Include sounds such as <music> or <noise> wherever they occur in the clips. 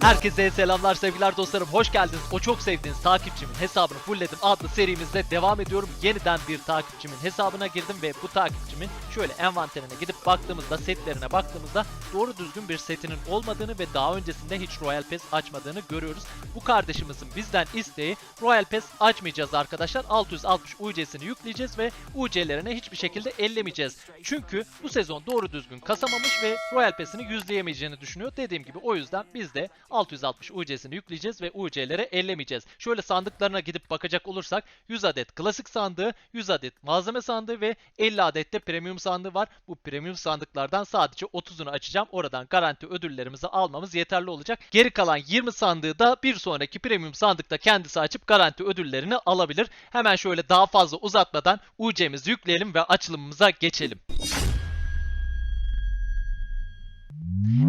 Herkese selamlar sevgiler dostlarım hoş geldiniz. O çok sevdiğiniz takipçimin hesabını fullledim adlı serimizde devam ediyorum. Yeniden bir takipçimin hesabına girdim ve bu takipçimin şöyle envanterine gidip baktığımızda setlerine baktığımızda doğru düzgün bir setinin olmadığını ve daha öncesinde hiç Royal Pass açmadığını görüyoruz. Bu kardeşimizin bizden isteği Royal Pass açmayacağız arkadaşlar. 660 UC'sini yükleyeceğiz ve UC'lerine hiçbir şekilde ellemeyeceğiz. Çünkü bu sezon doğru düzgün kasamamış ve Royal Pass'ini yüzleyemeyeceğini düşünüyor. Dediğim gibi o yüzden biz de 660 UC'sini yükleyeceğiz ve UC'lere ellemeyeceğiz. Şöyle sandıklarına gidip bakacak olursak 100 adet klasik sandığı, 100 adet malzeme sandığı ve 50 adet de premium sandığı var. Bu premium sandıklardan sadece 30'unu açacağım. Oradan garanti ödüllerimizi almamız yeterli olacak. Geri kalan 20 sandığı da bir sonraki premium sandıkta kendisi açıp garanti ödüllerini alabilir. Hemen şöyle daha fazla uzatmadan UC'mizi yükleyelim ve açılımımıza geçelim.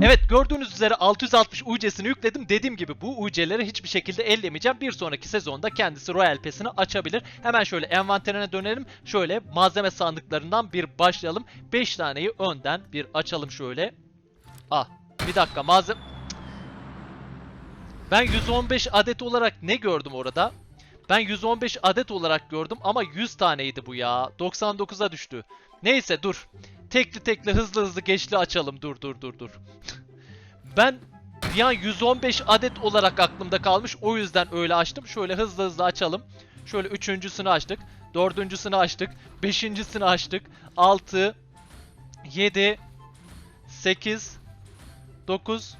Evet gördüğünüz üzere 660 UC'sini yükledim. Dediğim gibi bu UC'leri hiçbir şekilde ellemeyeceğim. Bir sonraki sezonda kendisi Royal Pass'ini açabilir. Hemen şöyle envanterine dönelim. Şöyle malzeme sandıklarından bir başlayalım. 5 taneyi önden bir açalım şöyle. Ah bir dakika malzeme... Ben 115 adet olarak ne gördüm orada? Ben 115 adet olarak gördüm ama 100 taneydi bu ya. 99'a düştü. Neyse dur. Tekli tekli hızlı hızlı geçli açalım. Dur dur dur dur. <laughs> ben bir an 115 adet olarak aklımda kalmış. O yüzden öyle açtım. Şöyle hızlı hızlı açalım. Şöyle üçüncüsünü açtık. Dördüncüsünü açtık. Beşincisini açtık. 6 7 8 9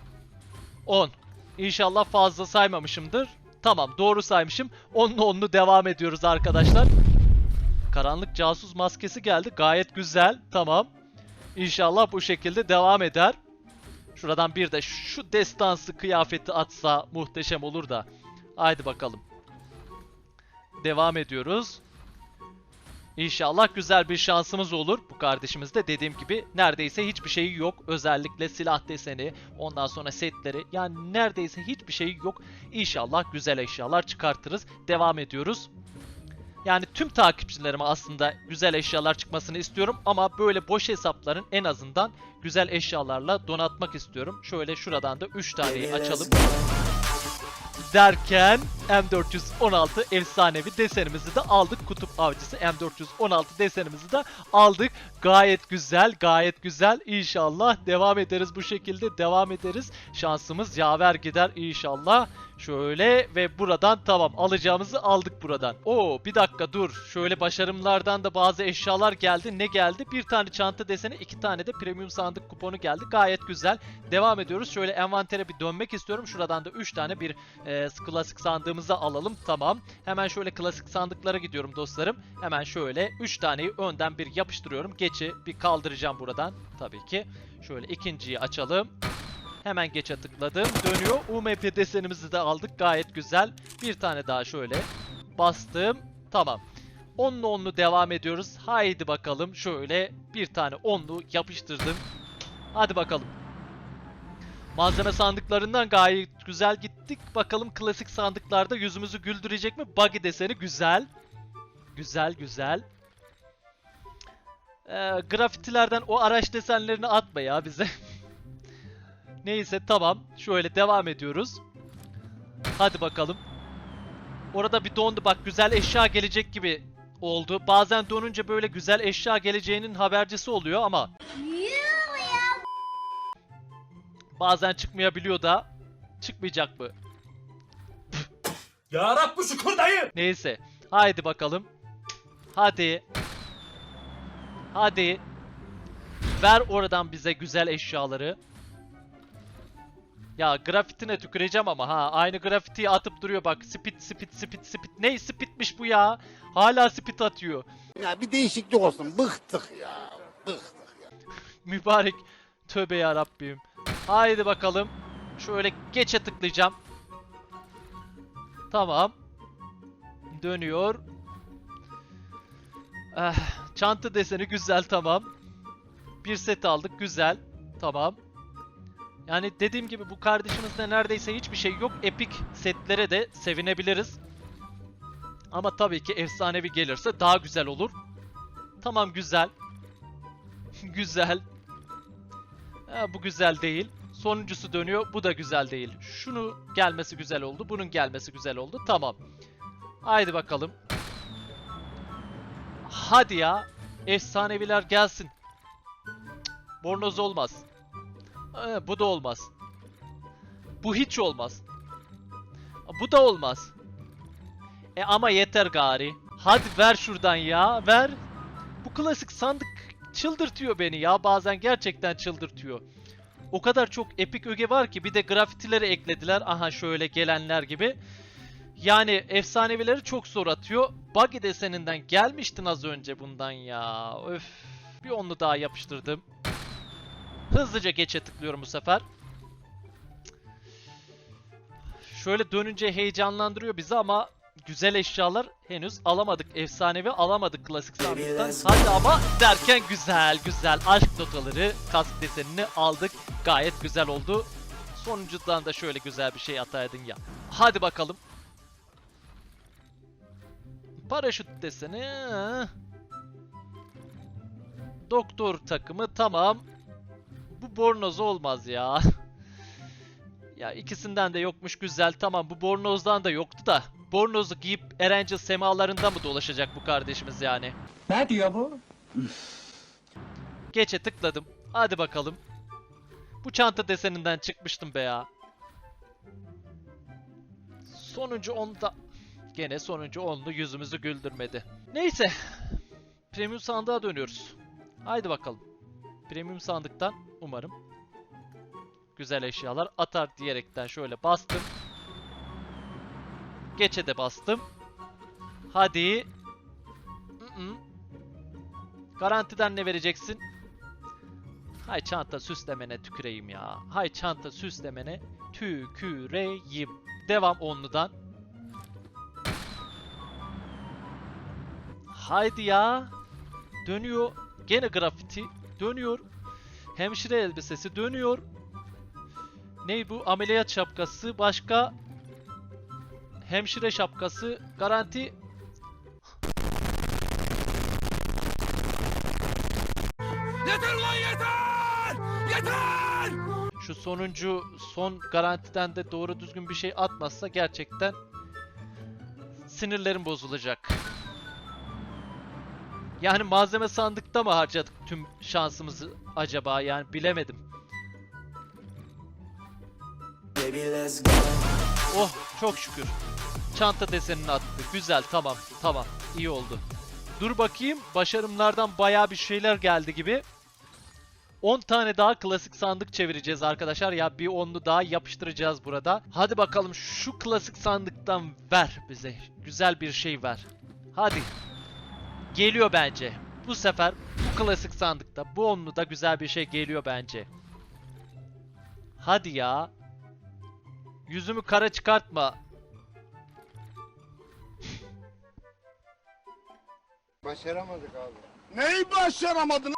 10 İnşallah fazla saymamışımdır. Tamam doğru saymışım. Onlu onlu devam ediyoruz arkadaşlar. Karanlık casus maskesi geldi. Gayet güzel. Tamam. İnşallah bu şekilde devam eder. Şuradan bir de şu destansı kıyafeti atsa muhteşem olur da. Haydi bakalım. Devam ediyoruz. İnşallah güzel bir şansımız olur. Bu kardeşimizde dediğim gibi neredeyse hiçbir şeyi yok. Özellikle silah deseni, ondan sonra setleri. Yani neredeyse hiçbir şeyi yok. İnşallah güzel eşyalar çıkartırız. Devam ediyoruz. Yani tüm takipçilerime aslında güzel eşyalar çıkmasını istiyorum ama böyle boş hesapların en azından güzel eşyalarla donatmak istiyorum. Şöyle şuradan da 3 taneyi açalım. Derken M416 efsanevi desenimizi de aldık. Kutup avcısı M416 desenimizi de aldık. Gayet güzel, gayet güzel. İnşallah devam ederiz bu şekilde. Devam ederiz. Şansımız yaver gider inşallah. Şöyle ve buradan tamam alacağımızı aldık buradan. Oo bir dakika dur. Şöyle başarımlardan da bazı eşyalar geldi. Ne geldi? Bir tane çanta deseni, iki tane de premium sandık kuponu geldi. Gayet güzel. Devam ediyoruz. Şöyle envantere bir dönmek istiyorum. Şuradan da 3 tane bir e, klasik sandığımızı alalım. Tamam. Hemen şöyle klasik sandıklara gidiyorum dostlarım. Hemen şöyle 3 taneyi önden bir yapıştırıyorum. Geçi bir kaldıracağım buradan. Tabii ki. Şöyle ikinciyi açalım. Hemen geçe tıkladım. Dönüyor. UMP desenimizi de aldık. Gayet güzel. Bir tane daha şöyle bastım. Tamam. Onlu onlu devam ediyoruz. Haydi bakalım. Şöyle bir tane onlu yapıştırdım. Hadi bakalım. Malzeme sandıklarından gayet güzel gittik. Bakalım klasik sandıklarda yüzümüzü güldürecek mi? Buggy deseni güzel. Güzel güzel. Ee, grafitilerden o araç desenlerini atma ya bize. <laughs> Neyse tamam. Şöyle devam ediyoruz. Hadi bakalım. Orada bir dondu. Bak güzel eşya gelecek gibi oldu. Bazen donunca böyle güzel eşya geleceğinin habercisi oluyor ama bazen çıkmayabiliyor da çıkmayacak mı? Ya Rabbi şükür dayı. Neyse. Haydi bakalım. Hadi. Hadi. Ver oradan bize güzel eşyaları. Ya grafitine tüküreceğim ama ha. Aynı grafitiyi atıp duruyor bak. Spit spit spit spit. Ney spitmiş bu ya? Hala spit atıyor. Ya bir değişiklik olsun. Bıktık ya. Bıktık. <laughs> Mübarek. Tövbe ya Rabbim. Haydi bakalım. Şöyle geçe tıklayacağım. Tamam. Dönüyor. Eh, çanta deseni güzel tamam. Bir set aldık güzel. Tamam. Yani dediğim gibi bu kardeşimizde neredeyse hiçbir şey yok. Epic setlere de sevinebiliriz. Ama tabii ki efsanevi gelirse daha güzel olur. Tamam güzel. <laughs> güzel. Ha, bu güzel değil. Sonuncusu dönüyor. Bu da güzel değil. Şunu gelmesi güzel oldu. Bunun gelmesi güzel oldu. Tamam. Haydi bakalım. Hadi ya. Efsaneviler gelsin. Bornoz olmaz. Ee, bu da olmaz. Bu hiç olmaz. Bu da olmaz. E ama yeter gari. Hadi ver şuradan ya. Ver. Bu klasik sandık çıldırtıyor beni ya. Bazen gerçekten çıldırtıyor. O kadar çok epik öge var ki bir de grafitileri eklediler. Aha şöyle gelenler gibi. Yani efsanevileri çok zor atıyor. Buggy deseninden gelmiştin az önce bundan ya. Öf. Bir onlu daha yapıştırdım. Hızlıca geçe tıklıyorum bu sefer. Şöyle dönünce heyecanlandırıyor bizi ama güzel eşyalar henüz alamadık. Efsanevi alamadık klasik sandıktan. Hadi ama derken güzel güzel aşk notaları kask desenini aldık. Gayet güzel oldu. Sonuncudan da şöyle güzel bir şey ataydın ya. Hadi bakalım. Paraşüt deseni. Doktor takımı tamam. Bu bornoz olmaz ya. <laughs> ya ikisinden de yokmuş güzel tamam bu bornozdan da yoktu da. Bornozu giyip Erangel semalarında mı dolaşacak bu kardeşimiz yani? Ne diyor bu? Geçe tıkladım. Hadi bakalım. Bu çanta deseninden çıkmıştım be ya. Sonuncu onda... Gene sonuncu onlu yüzümüzü güldürmedi. Neyse. Premium sandığa dönüyoruz. Haydi bakalım. Premium sandıktan umarım güzel eşyalar atar diyerekten şöyle bastım. Geçe de bastım. Hadi. Mm-mm. Garantiden ne vereceksin? Hay çanta süslemene tüküreyim ya. Hay çanta süslemene tüküreyim. Devam onludan. Haydi ya. Dönüyor. Gene grafiti. Dönüyor. Hemşire elbisesi dönüyor. Ney bu? Ameliyat şapkası. Başka? Hemşire şapkası. Garanti. Yeter lan yeter! Yeter! Şu sonuncu son garantiden de doğru düzgün bir şey atmazsa gerçekten sinirlerim bozulacak. Yani malzeme sandıkta mı harcadık tüm şansımızı acaba yani bilemedim. Oh çok şükür. Çanta desenini attı. Güzel tamam tamam iyi oldu. Dur bakayım başarımlardan bayağı bir şeyler geldi gibi. 10 tane daha klasik sandık çevireceğiz arkadaşlar. Ya bir onlu daha yapıştıracağız burada. Hadi bakalım şu klasik sandıktan ver bize. Güzel bir şey ver. Hadi. Geliyor bence. Bu sefer bu klasik sandıkta bu onlu da güzel bir şey geliyor bence. Hadi ya. Yüzümü kara çıkartma. Başaramadık abi. Neyi başaramadın?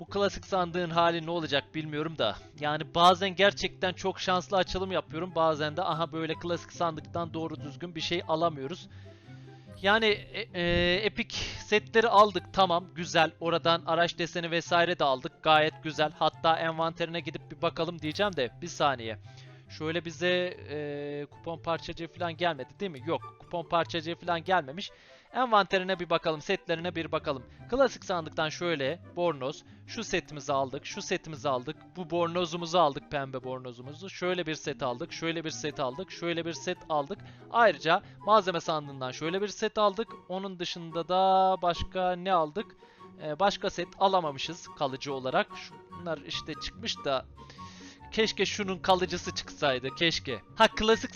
Bu klasik sandığın hali ne olacak bilmiyorum da. Yani bazen gerçekten çok şanslı açılım yapıyorum. Bazen de aha böyle klasik sandıktan doğru düzgün bir şey alamıyoruz. Yani e, e, Epic setleri aldık tamam güzel. Oradan araç deseni vesaire de aldık. Gayet güzel. Hatta envanterine gidip bir bakalım diyeceğim de bir saniye. Şöyle bize e, kupon parçacığı falan gelmedi değil mi? Yok kupon parçacığı falan gelmemiş. Envanterine bir bakalım, setlerine bir bakalım. Klasik sandıktan şöyle bornoz, şu setimizi aldık, şu setimizi aldık, bu bornozumuzu aldık, pembe bornozumuzu. Şöyle bir set aldık, şöyle bir set aldık, şöyle bir set aldık. Ayrıca malzeme sandığından şöyle bir set aldık. Onun dışında da başka ne aldık? Ee, başka set alamamışız kalıcı olarak. Şunlar işte çıkmış da Keşke şunun kalıcısı çıksaydı. Keşke. Ha klasik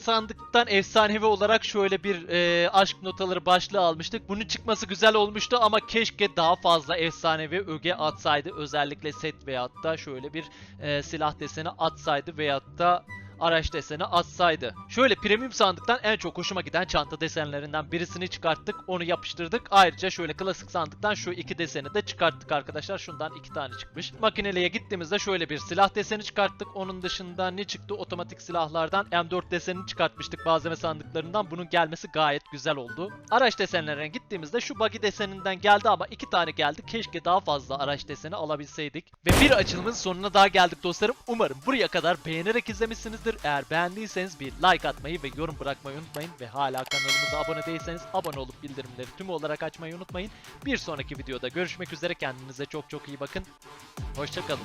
sandıktan efsanevi olarak şöyle bir e, aşk notaları başlığı almıştık. Bunun çıkması güzel olmuştu ama keşke daha fazla efsanevi öge atsaydı. Özellikle set veyahut da şöyle bir e, silah deseni atsaydı veyahut da araç deseni atsaydı. Şöyle premium sandıktan en çok hoşuma giden çanta desenlerinden birisini çıkarttık. Onu yapıştırdık. Ayrıca şöyle klasik sandıktan şu iki deseni de çıkarttık arkadaşlar. Şundan iki tane çıkmış. Makineliğe gittiğimizde şöyle bir silah deseni çıkarttık. Onun dışında ne çıktı? Otomatik silahlardan M4 desenini çıkartmıştık malzeme sandıklarından. Bunun gelmesi gayet güzel oldu. Araç desenlerine gittiğimizde şu buggy deseninden geldi ama iki tane geldi. Keşke daha fazla araç deseni alabilseydik. Ve bir açılımın sonuna daha geldik dostlarım. Umarım buraya kadar beğenerek izlemişsinizdir olmuştur. Eğer beğendiyseniz bir like atmayı ve yorum bırakmayı unutmayın. Ve hala kanalımıza abone değilseniz abone olup bildirimleri tüm olarak açmayı unutmayın. Bir sonraki videoda görüşmek üzere. Kendinize çok çok iyi bakın. Hoşçakalın.